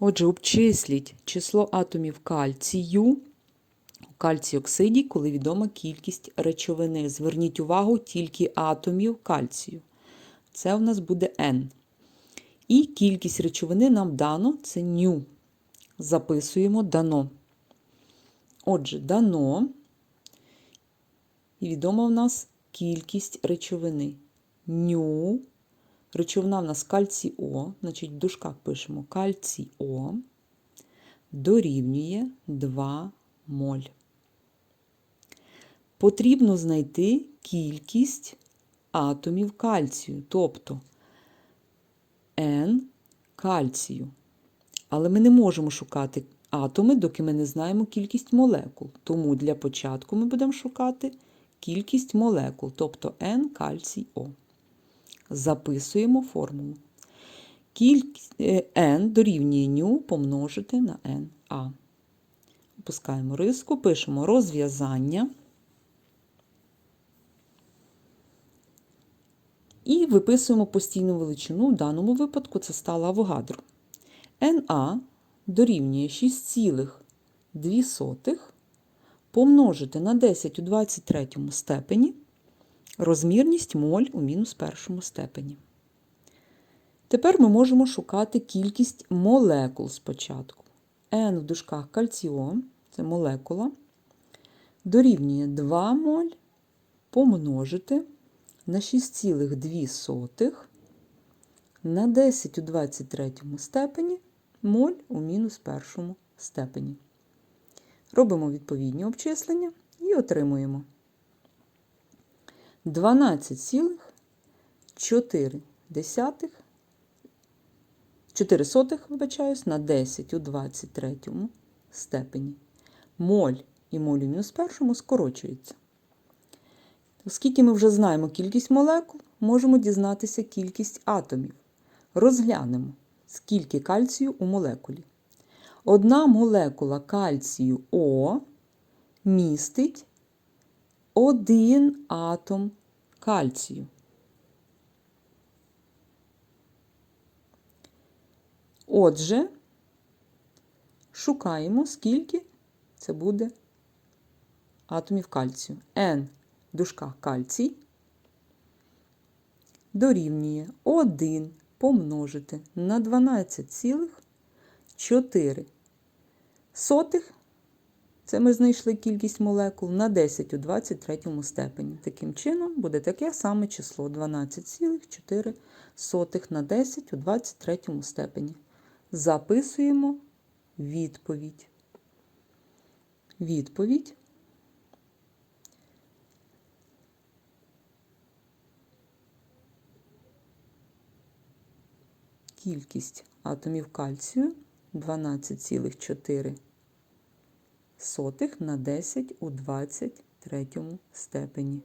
Отже, обчисліть число атомів кальцію у кальцій-оксиді, коли відома кількість речовини. Зверніть увагу тільки атомів кальцію. Це у нас буде N. І кількість речовини нам дано це ню. Записуємо дано. Отже, дано. І відома в нас кількість речовини. Ню. Речовина в нас кальцій О, значить в дужках пишемо кальцій О дорівнює 2 моль. Потрібно знайти кількість атомів кальцію, тобто N кальцію. Але ми не можемо шукати атоми, доки ми не знаємо кількість молекул. Тому для початку ми будемо шукати кількість молекул, тобто N кальцій О. Записуємо формулу. Кількість е, n дорівнює ню помножити на NA. Опускаємо риску, пишемо розв'язання. І виписуємо постійну величину. В даному випадку це стало авогадро. NA дорівнює 6,2 помножити на 10 у 23 степені розмірність моль у мінус першому степені. Тепер ми можемо шукати кількість молекул спочатку. N в дужках кальціон, це молекула, дорівнює 2 моль помножити на 6,2 на 10 у 23 степені моль у мінус першому степені. Робимо відповідні обчислення і отримуємо 12,4 4 сотих, вибачаюсь, на 10 у 23 степені. Моль і моль у мінус першому скорочуються. Оскільки ми вже знаємо кількість молекул, можемо дізнатися кількість атомів. Розглянемо, скільки кальцію у молекулі. Одна молекула кальцію О містить один атом кальцію. Отже, шукаємо, скільки це буде атомів кальцію. N в дужках кальцій дорівнює 1 помножити на 12,4 сотих. Це ми знайшли кількість молекул на 10 у 23 степені. Таким чином, буде таке саме число 12,4 на 10 у 23 степені. Записуємо відповідь. Відповідь. Кількість атомів кальцію 12,4 сотих на 10 у 23 степені.